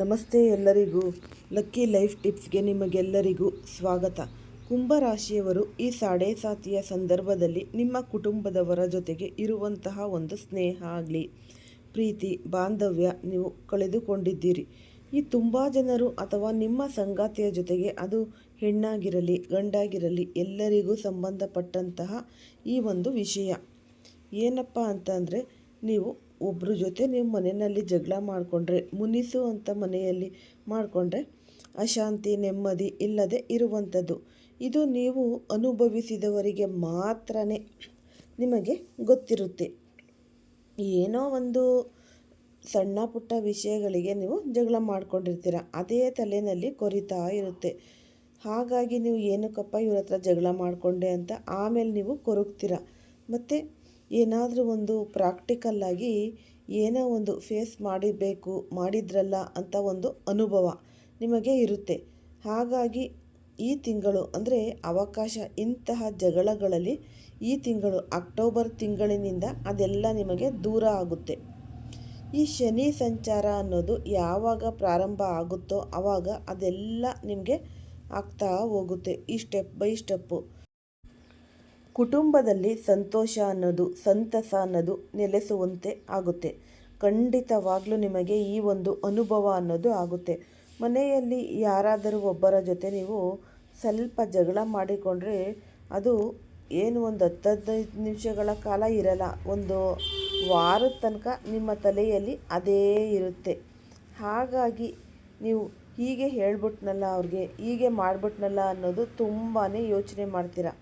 ನಮಸ್ತೆ ಎಲ್ಲರಿಗೂ. Lucky life ಟಿಪ್ಸ್ಗೆ ನಿಮಗೆಲ್ಲರಿಗೂ ಸ್ವಾಗತ. ಕುಂಭರಾಶಿಯವರು ಈ ಸಾಡೆ ಸಾತಿಯ ಸಂದರ್ಭದಲ್ಲಿ ನಿಮ್ಮ ಕುಟುಂಬದವರ ಜೊತೆಗೆ ಇರುವಂತಹ ಒಂದು ಸ್ನೇಹ ಆಗಲಿ, ಪ್ರೀತಿ, ಬಾಂಧವ್ಯ ನೀವು ಕಳೆದುಕೊಂಡಿದ್ದೀರಿ. ಈ ತುಂಬ ಜನರು ಅಥವಾ ನಿಮ್ಮ ಸಂಗಾತಿಯ ಜೊತೆಗೆ ಅದು ಹೆಣ್ಣಾಗಿರಲಿ, ಗಂಡಾಗಿರಲಿ ಎಲ್ಲರಿಗೂ ಸಂಬಂಧಪಟ್ಟಂತಹ ಈ ಒಂದು ವಿಷಯ. ಏನಪ್ಪ ಅಂತಂದರೆ ನೀವು ಒಬ್ಬರ ಜೊತೆ ನೀವು ಮನೆಯಲ್ಲಿ ಜಗಳ ಮಾಡಿಕೊಂಡ್ರೆ, ಮುನಿಸು ಅಂತ ಮನೆಯಲ್ಲಿ ಮಾಡಿಕೊಂಡ್ರೆ ಅಶಾಂತಿ, ನೆಮ್ಮದಿ ಇಲ್ಲದೆ ಇರುವಂಥದ್ದು. ಇದು ನೀವು ಅನುಭವಿಸಿದವರಿಗೆ ಮಾತ್ರ ನಿಮಗೆ ಗೊತ್ತಿರುತ್ತೆ. ಏನೋ ಒಂದು ಸಣ್ಣ ಪುಟ್ಟ ವಿಷಯಗಳಿಗೆ ನೀವು ಜಗಳ ಮಾಡ್ಕೊಂಡಿರ್ತೀರ, ಅದೇ ತಲೆಯಲ್ಲಿ ಕೊರಿತಾ ಇರುತ್ತೆ. ಹಾಗಾಗಿ ನೀವು ಏನಕ್ಕಪ್ಪ ಇವ್ರ ಹತ್ರ ಜಗಳ ಮಾಡಿಕೊಂಡೆ ಅಂತ ಆಮೇಲೆ ನೀವು ಕೊರಗ್ತೀರ. ಮತ್ತು ಏನಾದರೂ ಒಂದು ಪ್ರಾಕ್ಟಿಕಲ್ಲಾಗಿ ಏನೋ ಒಂದು ಫೇಸ್ ಮಾಡಿಬೇಕು ಮಾಡಿದ್ರಲ್ಲ ಅಂತ ಒಂದು ಅನುಭವ ನಿಮಗೆ ಇರುತ್ತೆ. ಹಾಗಾಗಿ ಈ ತಿಂಗಳು ಅಂದರೆ ಅವಕಾಶ ಇಂತಹ ಜಗಳಗಳಲ್ಲಿ ಈ ತಿಂಗಳು ಅಕ್ಟೋಬರ್ ತಿಂಗಳಿನಿಂದ ಅದೆಲ್ಲ ನಿಮಗೆ ದೂರ ಆಗುತ್ತೆ. ಈ ಶನಿ ಸಂಚಾರ ಅನ್ನೋದು ಯಾವಾಗ ಪ್ರಾರಂಭ ಆಗುತ್ತೋ ಆವಾಗ ಅದೆಲ್ಲ ನಿಮಗೆ ಆಗ್ತಾ ಹೋಗುತ್ತೆ ಈ ಸ್ಟೆಪ್ ಬೈ ಸ್ಟೆಪ್ಪು ಕುಟುಂಬದಲ್ಲಿ ಸಂತೋಷ ಅನ್ನೋದು, ಸಂತಸ ಅನ್ನೋದು ನೆಲೆಸುವಂತೆ ಆಗುತ್ತೆ. ಖಂಡಿತವಾಗ್ಲೂ ನಿಮಗೆ ಈ ಒಂದು ಅನುಭವ ಅನ್ನೋದು ಆಗುತ್ತೆ. ಮನೆಯಲ್ಲಿ ಯಾರಾದರೂ ಒಬ್ಬರ ಜೊತೆ ನೀವು ಸ್ವಲ್ಪ ಜಗಳ ಮಾಡಿಕೊಂಡ್ರೆ ಅದು ಏನು ಒಂದು ಹತ್ತು ಹದಿನೈದು ನಿಮಿಷಗಳ ಕಾಲ ಇರಲ್ಲ. ಒಂದು ವಾರದ ತನಕ ನಿಮ್ಮ ತಲೆಯಲ್ಲಿ ಅದೇ ಇರುತ್ತೆ. ಹಾಗಾಗಿ ನೀವು ಹೀಗೆ ಹೇಳ್ಬಿಟ್ನಲ್ಲ ಅವ್ರಿಗೆ, ಹೀಗೆ ಮಾಡ್ಬಿಟ್ನಲ್ಲ ಅನ್ನೋದು ತುಂಬಾ ಯೋಚನೆ ಮಾಡ್ತೀರಾ.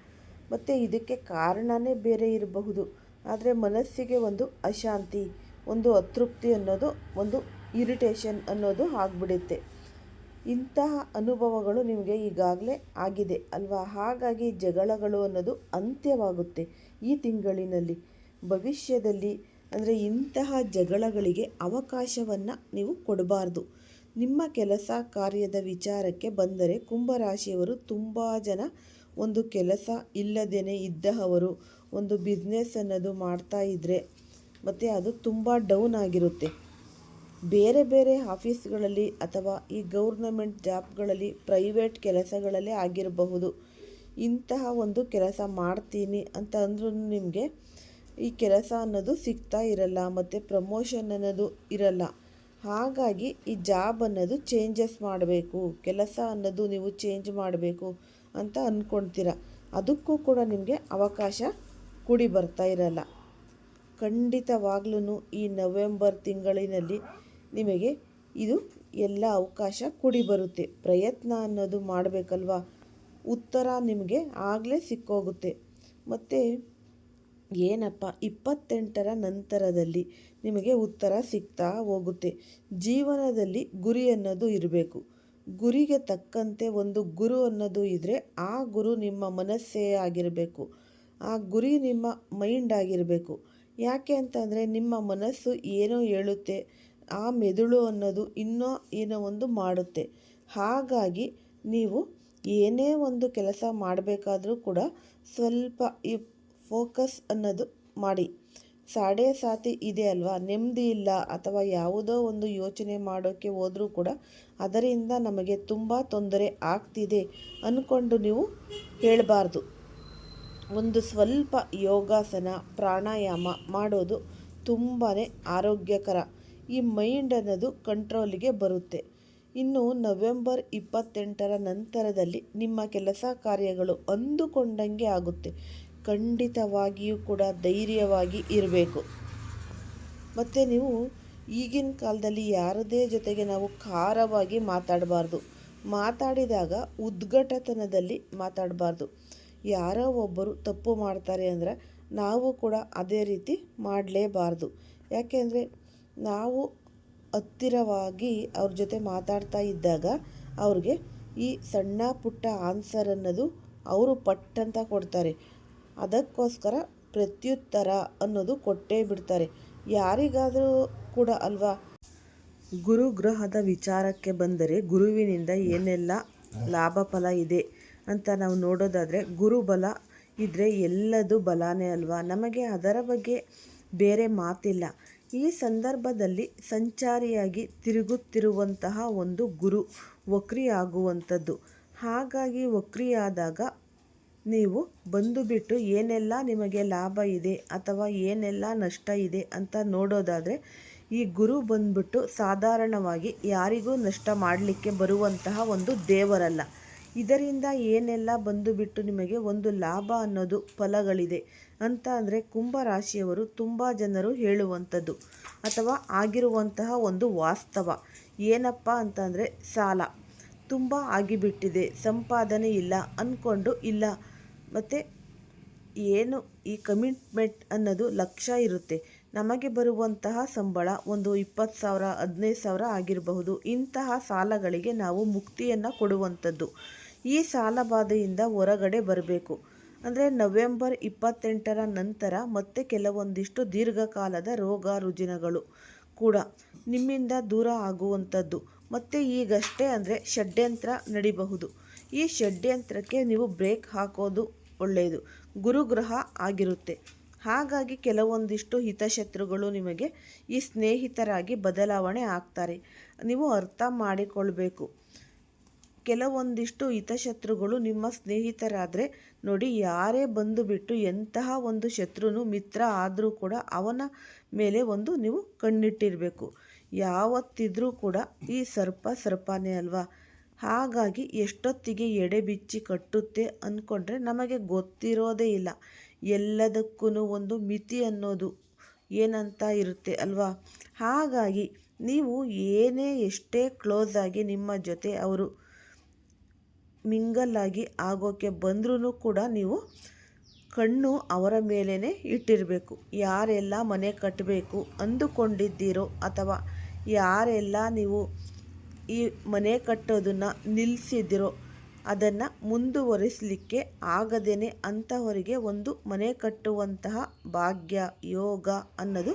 ಮತ್ತು ಇದಕ್ಕೆ ಕಾರಣವೇ ಬೇರೆ ಇರಬಹುದು. ಆದರೆ ಮನಸ್ಸಿಗೆ ಒಂದು ಅಶಾಂತಿ, ಒಂದು ಅತೃಪ್ತಿ ಅನ್ನೋದು, ಒಂದು ಇರಿಟೇಷನ್ ಅನ್ನೋದು ಆಗಿಬಿಡುತ್ತೆ. ಇಂತಹ ಅನುಭವಗಳು ನಿಮಗೆ ಈಗಾಗಲೇ ಆಗಿದೆ ಅಲ್ವಾ? ಹಾಗಾಗಿ ಜಗಳಗಳು ಅನ್ನೋದು ಅಂತ್ಯವಾಗುತ್ತೆ ಈ ತಿಂಗಳಿನಲ್ಲಿ. ಭವಿಷ್ಯದಲ್ಲಿ ಅಂದರೆ ಇಂತಹ ಜಗಳಗಳಿಗೆ ಅವಕಾಶವನ್ನು ನೀವು ಕೊಡಬಾರ್ದು. ನಿಮ್ಮ ಕೆಲಸ ಕಾರ್ಯದ ವಿಚಾರಕ್ಕೆ ಬಂದರೆ ಕುಂಭರಾಶಿಯವರು ತುಂಬ ಜನ ಒಂದು ಕೆಲಸ ಇಲ್ಲದೇ ಇದ್ದವರು ಒಂದು ಬಿಸ್ನೆಸ್ ಅನ್ನೋದು ಮಾಡ್ತಾ ಇದ್ದರೆ ಮತ್ತು ಅದು ತುಂಬ ಡೌನ್ ಆಗಿರುತ್ತೆ. ಬೇರೆ ಬೇರೆ ಆಫೀಸ್ಗಳಲ್ಲಿ ಅಥವಾ ಈ ಗೌರ್ನಮೆಂಟ್ ಜಾಬ್ಗಳಲ್ಲಿ ಪ್ರೈವೇಟ್ ಕೆಲಸಗಳಲ್ಲೇ ಆಗಿರಬಹುದು. ಇಂತಹ ಒಂದು ಕೆಲಸ ಮಾಡ್ತೀನಿ ಅಂತ ಅಂದ್ರೂ ನಿಮಗೆ ಈ ಕೆಲಸ ಅನ್ನೋದು ಸಿಗ್ತಾ ಇರಲ್ಲ, ಮತ್ತು ಪ್ರಮೋಷನ್ ಅನ್ನೋದು ಇರಲ್ಲ. ಹಾಗಾಗಿ ಈ ಜಾಬ್ ಅನ್ನೋದು ಚೇಂಜಸ್ ಮಾಡಬೇಕು. ಕೆಲಸ ಅನ್ನೋದು ನೀವು ಚೇಂಜ್ ಮಾಡಬೇಕು. ಅಂತ ಅಂದ್ಕೊಳ್ತೀರ ಅದಕ್ಕೂ ಕೂಡ ನಿಮಗೆ ಅವಕಾಶ ಕೂಡಿ ಬರ್ತಾ ಇರಲ್ಲ. ಖಂಡಿತವಾಗ್ಲೂ ಈ ನವೆಂಬರ್ ತಿಂಗಳಿನಲ್ಲಿ ನಿಮಗೆ ಇದು ಎಲ್ಲ ಅವಕಾಶ ಕೂಡಿ ಬರುತ್ತೆ. ಪ್ರಯತ್ನ ಅನ್ನೋದು ಮಾಡಬೇಕಲ್ವಾ? ಉತ್ತರ ನಿಮಗೆ ಆಗಲೇ ಸಿಕ್ಕೋಗುತ್ತೆ. ಮತ್ತು ಏನಪ್ಪ, ಇಪ್ಪತ್ತೆಂಟರ ನಂತರದಲ್ಲಿ ನಿಮಗೆ ಉತ್ತರ ಸಿಗ್ತಾ ಹೋಗುತ್ತೆ. ಜೀವನದಲ್ಲಿ ಗುರಿ ಅನ್ನೋದು ಇರಬೇಕು. ಗುರಿಗೆ ತಕ್ಕಂತೆ ಒಂದು ಗುರು ಅನ್ನೋದು ಇದ್ದರೆ ಆ ಗುರು ನಿಮ್ಮ ಮನಸ್ಸೇ ಆಗಿರಬೇಕು. ಆ ಗುರಿ ನಿಮ್ಮ ಮೈಂಡ್ ಆಗಿರಬೇಕು. ಯಾಕೆ ಅಂತಂದರೆ ನಿಮ್ಮ ಮನಸ್ಸು ಏನೋ ಹೇಳುತ್ತೆ, ಆ ಮೆದುಳು ಅನ್ನೋದು ಇನ್ನೂ ಏನೋ ಒಂದು ಮಾಡುತ್ತೆ. ಹಾಗಾಗಿ ನೀವು ಏನೇ ಒಂದು ಕೆಲಸ ಮಾಡಬೇಕಾದರೂ ಕೂಡ ಸ್ವಲ್ಪ ಈ ಫೋಕಸ್ ಅನ್ನೋದು ಮಾಡಿ. ಸಾಡೆ ಸಾತಿ ಇದೆ ಅಲ್ವಾ? ನೆಮ್ಮದಿ ಇಲ್ಲ ಅಥವಾ ಯಾವುದೋ ಒಂದು ಯೋಚನೆ ಮಾಡೋಕ್ಕೆ ಹೋದರೂ ಕೂಡ ಅದರಿಂದ ನಮಗೆ ತುಂಬ ತೊಂದರೆ ಆಗ್ತಿದೆ ಅಂದ್ಕೊಂಡು ನೀವು ಹೇಳಬಾರ್ದು. ಒಂದು ಸ್ವಲ್ಪ ಯೋಗಾಸನ, ಪ್ರಾಣಾಯಾಮ ಮಾಡೋದು ತುಂಬಾ ಆರೋಗ್ಯಕರ. ಈ ಮೈಂಡ್ ಅನ್ನೋದು ಕಂಟ್ರೋಲಿಗೆ ಬರುತ್ತೆ. ಇನ್ನು ನವೆಂಬರ್ ಇಪ್ಪತ್ತೆಂಟರ ನಂತರದಲ್ಲಿ ನಿಮ್ಮ ಕೆಲಸ ಕಾರ್ಯಗಳು ಅಂದುಕೊಂಡಂಗೆ ಆಗುತ್ತೆ. ಖಂಡಿತವಾಗಿಯೂ ಕೂಡ ಧೈರ್ಯವಾಗಿ ಇರಬೇಕು. ಮತ್ತು ನೀವು ಈಗಿನ ಕಾಲದಲ್ಲಿ ಯಾರದೇ ಜೊತೆಗೆ ನಾವು ಖಾರವಾಗಿ ಮಾತಾಡಬಾರ್ದು. ಮಾತಾಡಿದಾಗ ಉದ್ಘಟತನದಲ್ಲಿ ಮಾತಾಡಬಾರ್ದು. ಯಾರೋ ಒಬ್ಬರು ತಪ್ಪು ಮಾಡ್ತಾರೆ ಅಂದರೆ ನಾವು ಕೂಡ ಅದೇ ರೀತಿ ಮಾಡಲೇಬಾರ್ದು. ಯಾಕೆಂದರೆ ನಾವು ಹತ್ತಿರವಾಗಿ ಅವ್ರ ಜೊತೆ ಮಾತಾಡ್ತಾ ಇದ್ದಾಗ ಅವ್ರಿಗೆ ಈ ಸಣ್ಣ ಪುಟ್ಟ ಆನ್ಸರ್ ಅನ್ನೋದು ಅವರು ಪಟ್ಟಂತ ಕೊಡ್ತಾರೆ. ಅದಕ್ಕೋಸ್ಕರ ಪ್ರತ್ಯುತ್ತರ ಅನ್ನೋದು ಕೊಟ್ಟೇ ಬಿಡ್ತಾರೆ. ಯಾರಿಗಾದರೂ ಕೂಡ ಅಲ್ವಾ? ಗುರುಗ್ರಹದ ವಿಚಾರಕ್ಕೆ ಬಂದರೆ ಗುರುವಿನಿಂದ ಏನೆಲ್ಲ ಲಾಭ ಫಲ ಇದೆ ಅಂತ ನಾವು ನೋಡೋದಾದರೆ ಗುರುಬಲ ಇದ್ದರೆ ಎಲ್ಲದು ಬಲಾನೇ ಅಲ್ವಾ? ನಮಗೆ ಅದರ ಬಗ್ಗೆ ಬೇರೆ ಮಾತಿಲ್ಲ. ಈ ಸಂದರ್ಭದಲ್ಲಿ ಸಂಚಾರಿಯಾಗಿ ತಿರುಗುತ್ತಿರುವಂತಹ ಒಂದು ಗುರು ವಕ್ರಿಯಾಗುವಂಥದ್ದು. ಹಾಗಾಗಿ ವಕ್ರಿಯಾದಾಗ ನೀವು ಬಂದು ಬಿಟ್ಟು ಏನೆಲ್ಲ ನಿಮಗೆ ಲಾಭ ಇದೆ ಅಥವಾ ಏನೆಲ್ಲ ನಷ್ಟ ಇದೆ ಅಂತ ನೋಡೋದಾದರೆ, ಈ ಗುರು ಬಂದ್ಬಿಟ್ಟು ಸಾಧಾರಣವಾಗಿ ಯಾರಿಗೂ ನಷ್ಟ ಮಾಡಲಿಕ್ಕೆ ಬರುವಂತಹ ಒಂದು ದೇವರಲ್ಲ. ಇದರಿಂದ ಏನೆಲ್ಲ ಬಂದು ಬಿಟ್ಟು ನಿಮಗೆ ಒಂದು ಲಾಭ ಅನ್ನೋದು ಫಲಗಳಿದೆ ಅಂತ ಅಂದರೆ ಕುಂಭರಾಶಿಯವರು ತುಂಬ ಜನರು ಹೇಳುವಂಥದ್ದು ಅಥವಾ ಆಗಿರುವಂತಹ ಒಂದು ವಾಸ್ತವ. ಏನಪ್ಪ ಅಂತಂದರೆ ಸಾಲ. ತುಂಬ ಆಗಿಬಿಟ್ಟಿದೆ. ಸಂಪಾದನೆ ಇಲ್ಲ ಅಂದ್ಕೊಂಡು ಇಲ್ಲ. ಮತ್ತು ಏನು ಈ ಕಮಿಟ್ಮೆಂಟ್ ಅನ್ನೋದು ಲಕ್ಷ ಇರುತ್ತೆ. ನಮಗೆ ಬರುವಂತಹ ಸಂಬಳ ಒಂದು ಇಪ್ಪತ್ತು ಸಾವಿರ, ಹದಿನೈದು ಸಾವಿರ ಆಗಿರಬಹುದು. ಇಂತಹ ಸಾಲಗಳಿಗೆ ನಾವು ಮುಕ್ತಿಯನ್ನು ಕೊಡುವಂಥದ್ದು. ಈ ಸಾಲ ಬಾಧೆಯಿಂದ ಹೊರಗಡೆ ಬರಬೇಕು. ಅಂದರೆ ನವೆಂಬರ್ ಇಪ್ಪತ್ತೆಂಟರ ನಂತರ ಮತ್ತೆ ಕೆಲವೊಂದಿಷ್ಟು ದೀರ್ಘಕಾಲದ ರೋಗ ರುಜಿನಗಳು. ಕೂಡ ನಿಮ್ಮಿಂದ ದೂರ ಆಗುವಂಥದ್ದು. ಮತ್ತು ಈಗಷ್ಟೇ ಅಂದರೆ ಷಡ್ಯಂತ್ರ ನಡಿಬಹುದು. ಈ ಷಡ್ಯಂತ್ರಕ್ಕೆ ನೀವು ಬ್ರೇಕ್ ಹಾಕೋದು ಒಳ್ಳೆಯದು ಗುರುಗ್ರಹ ಆಗಿರುತ್ತೆ. ಹಾಗಾಗಿ ಕೆಲವೊಂದಿಷ್ಟು ಹಿತಶತ್ರುಗಳು ನಿಮಗೆ ಈ ಸ್ನೇಹಿತರಾಗಿ ಬದಲಾವಣೆ ಆಗ್ತಾರೆ. ನೀವು ಅರ್ಥ ಮಾಡಿಕೊಳ್ಬೇಕು. ಕೆಲವೊಂದಿಷ್ಟು ಹಿತಶತ್ರುಗಳು ನಿಮ್ಮ ಸ್ನೇಹಿತರಾದರೆ ನೋಡಿ, ಯಾರೇ ಬಂದು ಬಿಟ್ಟು ಎಂತಹ ಒಂದು ಶತ್ರುನು ಮಿತ್ರ ಆದರೂ ಕೂಡ ಅವನ ಮೇಲೆ ಒಂದು ನೀವು ಕಣ್ಣಿಟ್ಟಿರಬೇಕು. ಯಾವತ್ತಿದ್ರೂ ಕೂಡ ಈ ಸರ್ಪ ಸರ್ಪನೇ ಅಲ್ವಾ? ಹಾಗಾಗಿ ಎಷ್ಟೊತ್ತಿಗೆ ಎಡೆ ಬಿಚ್ಚಿ ಕಟ್ಟುತ್ತೆ ಅಂದ್ಕೊಂಡ್ರೆ ನಮಗೆ ಗೊತ್ತಿರೋದೇ ಇಲ್ಲ. ಎಲ್ಲದಕ್ಕೂ ಒಂದು ಮಿತಿ ಅನ್ನೋದು ಏನಂತ ಇರುತ್ತೆ ಅಲ್ವಾ? ಹಾಗಾಗಿ ನೀವು ಏನೇ ಎಷ್ಟೇ ಕ್ಲೋಸ್ ಆಗಿ ನಿಮ್ಮ ಜೊತೆ ಅವರು ಮಿಂಗಲ್ ಆಗಿ ಆಗೋಕ್ಕೆ ಬಂದ್ರೂ ಕೂಡ ನೀವು ಕಣ್ಣು ಅವರ ಮೇಲೇ ಇಟ್ಟಿರಬೇಕು. ಯಾರೆಲ್ಲ ಮನೆ ಕಟ್ಟಬೇಕು ಅಂದುಕೊಂಡಿದ್ದೀರೋ ಅಥವಾ ಯಾರೆಲ್ಲ ನೀವು ಈ ಮನೆ ಕಟ್ಟೋದನ್ನು ನಿಲ್ಲಿಸಿದ್ದೀರೋ ಅದನ್ನು ಮುಂದುವರಿಸಲಿಕ್ಕೆ ಆಗದೇನೆ ಅಂಥವರಿಗೆ ಒಂದು ಮನೆ ಕಟ್ಟುವಂತಹ ಭಾಗ್ಯ, ಯೋಗ ಅನ್ನೋದು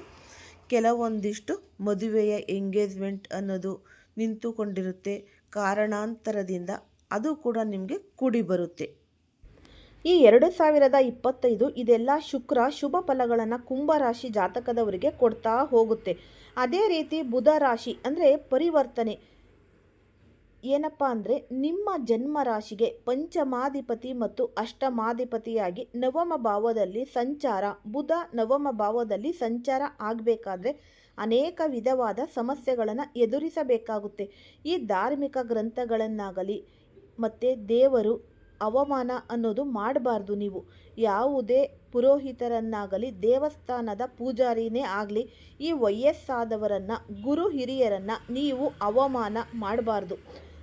ಕೆಲವೊಂದಿಷ್ಟು ಮದುವೆಯ ಎಂಗೇಜ್ಮೆಂಟ್ ಅನ್ನೋದು ನಿಂತುಕೊಂಡಿರುತ್ತೆ. ಕಾರಣಾಂತರದಿಂದ ಅದು ಕೂಡ ನಿಮಗೆ ಕೂಡಿ ಬರುತ್ತೆ. ಈ ಎರಡು ಸಾವಿರದ ಇಪ್ಪತ್ತೈದು ಇದೆಲ್ಲ ಶುಕ್ರ ಶುಭ ಫಲಗಳನ್ನು ಕುಂಭರಾಶಿ ಜಾತಕದವರಿಗೆ ಕೊಡ್ತಾ ಹೋಗುತ್ತೆ. ಅದೇ ರೀತಿ ಬುಧ ರಾಶಿ ಅಂದರೆ ಪರಿವರ್ತನೆ. ಏನಪ್ಪ ಅಂದರೆ ನಿಮ್ಮ ಜನ್ಮ ರಾಶಿಗೆ ಪಂಚಮಾಧಿಪತಿ ಮತ್ತು ಅಷ್ಟಮಾಧಿಪತಿಯಾಗಿ ನವಮ ಭಾವದಲ್ಲಿ ಸಂಚಾರ, ಬುಧ ನವಮ ಭಾವದಲ್ಲಿ ಸಂಚಾರ ಆಗಬೇಕಾದ್ರೆ ಅನೇಕ ವಿಧವಾದ ಸಮಸ್ಯೆಗಳನ್ನು ಎದುರಿಸಬೇಕಾಗುತ್ತೆ. ಈ ಧಾರ್ಮಿಕ ಗ್ರಂಥಗಳನ್ನಾಗಲಿ ಮತ್ತು ದೇವರು ಅವಮಾನ ಅನ್ನೋದು ಮಾಡಬಾರ್ದು ನೀವು. ಯಾವುದೇ ಪುರೋಹಿತರನ್ನಾಗಲಿ, ದೇವಸ್ಥಾನದ ಪೂಜಾರಿನೇ ಆಗಲಿ, ಈ ವಯಸ್ಸಾದವರನ್ನು, ಗುರು ಹಿರಿಯರನ್ನು ನೀವು ಅವಮಾನ ಮಾಡಬಾರ್ದು.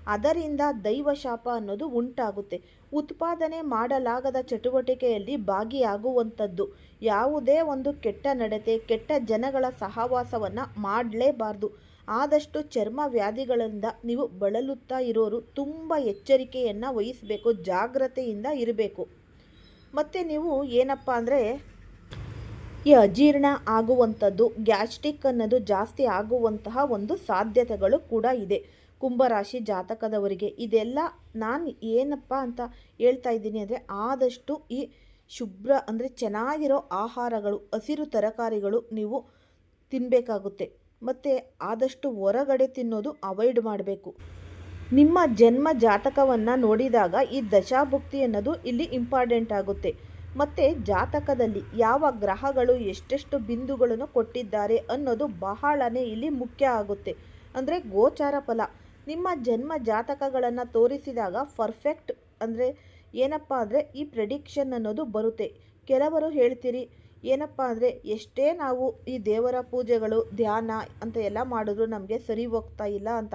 ಅದರಿಂದ ದೈವಶಾಪ ಅನ್ನೋದು ಉಂಟಾಗುತ್ತೆ. ಉತ್ಪಾದನೆ ಮಾಡಲಾಗದ ಚಟುವಟಿಕೆಯಲ್ಲಿ ಭಾಗಿಯಾಗುವಂಥದ್ದು. ಯಾವುದೇ ಒಂದು ಕೆಟ್ಟ ನಡತೆ, ಕೆಟ್ಟ ಜನಗಳ ಸಹವಾಸವನ್ನು ಮಾಡಲೇಬಾರ್ದು. ಆದಷ್ಟು ಚರ್ಮ ವ್ಯಾಧಿಗಳಿಂದ ನೀವು ಬಳಲುತ್ತಾ ಇರೋರು ತುಂಬ ಎಚ್ಚರಿಕೆಯನ್ನು ವಹಿಸಬೇಕು, ಜಾಗ್ರತೆಯಿಂದ ಇರಬೇಕು. ಮತ್ತು ನೀವು ಏನಪ್ಪ ಅಂದರೆ, ಈ ಅಜೀರ್ಣ ಆಗುವಂಥದ್ದು, ಗ್ಯಾಸ್ಟ್ರಿಕ್ ಅನ್ನೋದು ಜಾಸ್ತಿ ಆಗುವಂತಹ ಒಂದು ಸಾಧ್ಯತೆಗಳು ಕೂಡ ಇದೆ. ಕುಂಭರಾಶಿ ಜಾತಕದವರಿಗೆ ಇದೆಲ್ಲ ನಾನು ಏನಪ್ಪ ಅಂತ ಹೇಳ್ತಾ ಇದ್ದೀನಿ ಅಂದರೆ, ಆದಷ್ಟು ಈ ಶುಭ್ರ ಅಂದರೆ ಚೆನ್ನಾಗಿರೋ ಆಹಾರಗಳು, ಹಸಿರು ತರಕಾರಿಗಳು ನೀವು ತಿನ್ನಬೇಕಾಗುತ್ತೆ ಮತ್ತು ಆದಷ್ಟು ಹೊರಗಡೆ ತಿನ್ನೋದು ಅವಾಯ್ಡ್ ಮಾಡಬೇಕು. ನಿಮ್ಮ ಜನ್ಮ ಜಾತಕವನ್ನು ನೋಡಿದಾಗ ಈ ದಶಾಭುಕ್ತಿ ಅನ್ನೋದು ಇಲ್ಲಿ ಇಂಪಾರ್ಟೆಂಟ್ ಆಗುತ್ತೆ. ಮತ್ತು ಜಾತಕದಲ್ಲಿ ಯಾವ ಗ್ರಹಗಳು ಎಷ್ಟೆಷ್ಟು ಬಿಂದುಗಳನ್ನು ಕೊಟ್ಟಿದ್ದಾರೆ ಅನ್ನೋದು ಬಹಳನೇ ಇಲ್ಲಿ ಮುಖ್ಯ ಆಗುತ್ತೆ. ಅಂದರೆ ಗೋಚಾರ ಫಲ. ನಿಮ್ಮ ಜನ್ಮ ಜಾತಕಗಳನ್ನು ತೋರಿಸಿದಾಗ ಪರ್ಫೆಕ್ಟ್ ಅಂದರೆ ಏನಪ್ಪ ಅಂದರೆ ಈ ಪ್ರೆಡಿಕ್ಷನ್ ಅನ್ನೋದು ಬರುತ್ತೆ. ಕೆಲವರು ಹೇಳ್ತೀರಿ ಏನಪ್ಪ ಅಂದರೆ ಎಷ್ಟೇ ನಾವು ಈ ದೇವರ ಪೂಜೆಗಳು, ಧ್ಯಾನ ಅಂತ ಎಲ್ಲ ಮಾಡಿದ್ರು ನಮಗೆ ಸರಿ ಹೋಗ್ತಾ ಇಲ್ಲ ಅಂತ.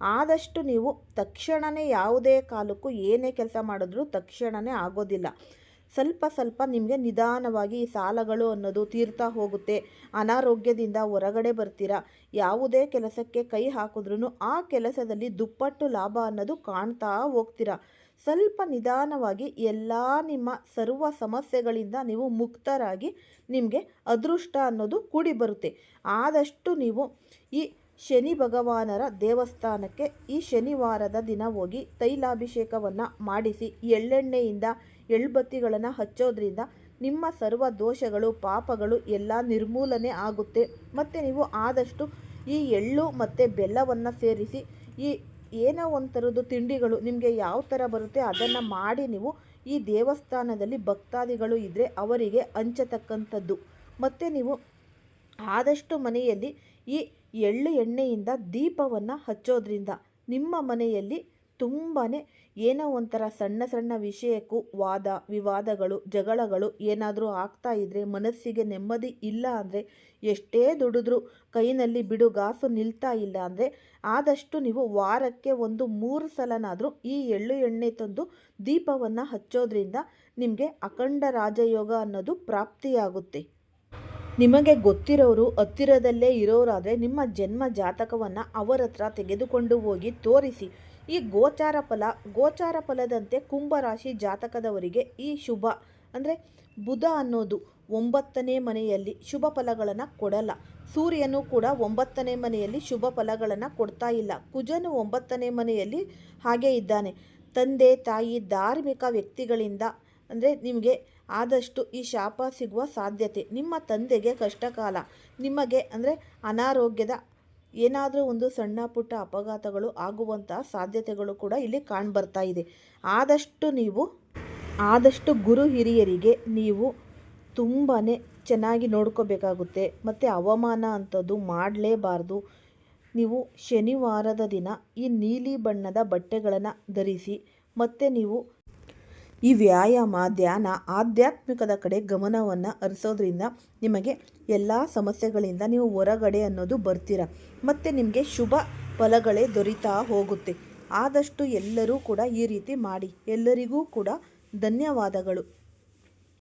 ಆದಷ್ಟು ನೀವು ತಕ್ಷಣವೇ ಯಾವುದೇ ಕಾಲಕ್ಕೂ ಏನೇ ಕೆಲಸ ಮಾಡಿದ್ರೂ ತಕ್ಷಣವೇ ಆಗೋದಿಲ್ಲ. ಸ್ವಲ್ಪ ಸ್ವಲ್ಪ ನಿಮಗೆ ನಿಧಾನವಾಗಿ ಈ ಸಾಲಗಳು ಅನ್ನೋದು ತೀರ್ತಾ ಹೋಗುತ್ತೆ. ಅನಾರೋಗ್ಯದಿಂದ ಹೊರಗಡೆ ಬರ್ತೀರಾ? ಯಾವುದೇ ಕೆಲಸಕ್ಕೆ ಕೈ ಹಾಕಿದ್ರೂ ಆ ಕೆಲಸದಲ್ಲಿ ದುಪ್ಪಟ್ಟು ಲಾಭ ಅನ್ನೋದು ಕಾಣ್ತಾ ಹೋಗ್ತೀರಾ? ಸ್ವಲ್ಪ ನಿಧಾನವಾಗಿ ಎಲ್ಲ ನಿಮ್ಮ ಸರ್ವ ಸಮಸ್ಯೆಗಳಿಂದ ನೀವು ಮುಕ್ತರಾಗಿ ನಿಮಗೆ ಅದೃಷ್ಟ ಅನ್ನೋದು ಕೂಡಿ ಬರುತ್ತೆ. ಆದಷ್ಟು ನೀವು ಈ ಶನಿ ಭಗವಾನರ ದೇವಸ್ಥಾನಕ್ಕೆ ಈ ಶನಿವಾರದ ದಿನ ಹೋಗಿ ತೈಲಾಭಿಷೇಕವನ್ನು ಮಾಡಿಸಿ, ಎಳ್ಳೆಣ್ಣೆಯಿಂದ ಎಳ್ಬತ್ತಿಗಳನ್ನು ಹಚ್ಚೋದ್ರಿಂದ ನಿಮ್ಮ ಸರ್ವ ದೋಷಗಳು, ಪಾಪಗಳು ಎಲ್ಲ ನಿರ್ಮೂಲನೆ ಆಗುತ್ತೆ. ಮತ್ತು ನೀವು ಆದಷ್ಟು ಈ ಎಳ್ಳು ಮತ್ತು ಬೆಲ್ಲವನ್ನು ಸೇರಿಸಿ ಈ ಏನೋ ಒಂಥರದ್ದು ಥರದ್ದು ತಿಂಡಿಗಳು ನಿಮಗೆ ಯಾವ ಥರ ಬರುತ್ತೆ ಅದನ್ನು ಮಾಡಿ ನೀವು ಈ ದೇವಸ್ಥಾನದಲ್ಲಿ ಭಕ್ತಾದಿಗಳು ಇದ್ದರೆ ಅವರಿಗೆ ಹಂಚತಕ್ಕಂಥದ್ದು. ಮತ್ತು ನೀವು ಆದಷ್ಟು ಮನೆಯಲ್ಲಿ ಈ ಎಳ್ಳು ಎಣ್ಣೆಯಿಂದ ದೀಪವನ್ನು ಹಚ್ಚೋದ್ರಿಂದ ನಿಮ್ಮ ಮನೆಯಲ್ಲಿ ತುಂಬಾ ಏನೋ ಒಂಥರ ಸಣ್ಣ ಸಣ್ಣ ವಿಷಯಕ್ಕೂ ವಾದ, ವಿವಾದಗಳು, ಜಗಳಗಳು ಏನಾದರೂ ಆಗ್ತಾ ಇದ್ದರೆ ಮನಸ್ಸಿಗೆ ನೆಮ್ಮದಿ ಇಲ್ಲ ಅಂದರೆ ಎಷ್ಟೇ ದುಡಿದ್ರೂ ಕೈನಲ್ಲಿ ಬಿಡುಗಾಸು ನಿಲ್ತಾ ಇಲ್ಲ ಅಂದರೆ ಆದಷ್ಟು ನೀವು ವಾರಕ್ಕೆ ಒಂದು ಮೂರು ಸಲನಾದರೂ ಈ ಎಳ್ಳು ಎಣ್ಣೆ ತಂದು ದೀಪವನ್ನು ಹಚ್ಚೋದ್ರಿಂದ ನಿಮಗೆ ಅಖಂಡ ರಾಜಯೋಗ ಅನ್ನೋದು ಪ್ರಾಪ್ತಿಯಾಗುತ್ತೆ. ನಿಮಗೆ ಗೊತ್ತಿರೋರು ಹತ್ತಿರದಲ್ಲೇ ಇರೋರಾದರೆ ನಿಮ್ಮ ಜನ್ಮ ಜಾತಕವನ್ನು ಅವರ ಹತ್ರ ತೆಗೆದುಕೊಂಡು ಹೋಗಿ ತೋರಿಸಿ. ಈ ಗೋಚಾರ ಫಲ, ಗೋಚಾರ ಫಲದಂತೆ ಕುಂಭರಾಶಿ ಜಾತಕದವರಿಗೆ ಈ ಶುಭ. ಅಂದರೆ ಬುಧ ಅನ್ನೋದು ಒಂಬತ್ತನೇ ಮನೆಯಲ್ಲಿ ಶುಭ ಫಲಗಳನ್ನು ಕೊಡಲ್ಲ. ಸೂರ್ಯನು ಕೂಡ ಒಂಬತ್ತನೇ ಮನೆಯಲ್ಲಿ ಶುಭ ಫಲಗಳನ್ನು ಕೊಡ್ತಾ ಇಲ್ಲ. ಕುಜನು ಒಂಬತ್ತನೇ ಮನೆಯಲ್ಲಿ ಹಾಗೆ ಇದ್ದಾನೆ. ತಂದೆ, ತಾಯಿ, ಧಾರ್ಮಿಕ ವ್ಯಕ್ತಿಗಳಿಂದ ಅಂದರೆ ನಿಮಗೆ ಆದಷ್ಟು ಈ ಶಾಪ ಸಿಗುವ ಸಾಧ್ಯತೆ. ನಿಮ್ಮ ತಂದೆಗೆ ಕಷ್ಟಕಾಲ, ನಿಮಗೆ ಅಂದರೆ ಅನಾರೋಗ್ಯದ ಏನಾದರೂ ಒಂದು ಸಣ್ಣ ಪುಟ್ಟ ಅಪಘಾತಗಳು ಆಗುವಂಥ ಸಾಧ್ಯತೆಗಳು ಕೂಡ ಇಲ್ಲಿ ಕಾಣ್ಬರ್ತಾ ಇದೆ. ಆದಷ್ಟು ನೀವು, ಆದಷ್ಟು ಗುರು ಹಿರಿಯರಿಗೆ ನೀವು ತುಂಬಾ ಚೆನ್ನಾಗಿ ನೋಡ್ಕೋಬೇಕಾಗುತ್ತೆ. ಮತ್ತು ಅವಮಾನ ಅಂಥದ್ದು ಮಾಡಲೇಬಾರ್ದು. ನೀವು ಶನಿವಾರದ ದಿನ ಈ ನೀಲಿ ಬಣ್ಣದ ಬಟ್ಟೆಗಳನ್ನು ಧರಿಸಿ, ಮತ್ತು ನೀವು ಈ ವ್ಯಾಯಾಮ, ಧ್ಯಾನ, ಆಧ್ಯಾತ್ಮಿಕದ ಕಡೆ ಗಮನವನ್ನು ಹರಿಸೋದ್ರಿಂದ ನಿಮಗೆ ಎಲ್ಲ ಸಮಸ್ಯೆಗಳಿಂದ ನೀವು ಹೊರಗಡೆ ಅನ್ನೋದು ಬರ್ತೀರ. ಮತ್ತು ನಿಮಗೆ ಶುಭ ಫಲಗಳೇ ದೊರೀತಾ ಹೋಗುತ್ತೆ. ಆದಷ್ಟು ಎಲ್ಲರೂ ಕೂಡ ಈ ರೀತಿ ಮಾಡಿ. ಎಲ್ಲರಿಗೂ ಕೂಡ ಧನ್ಯವಾದಗಳು.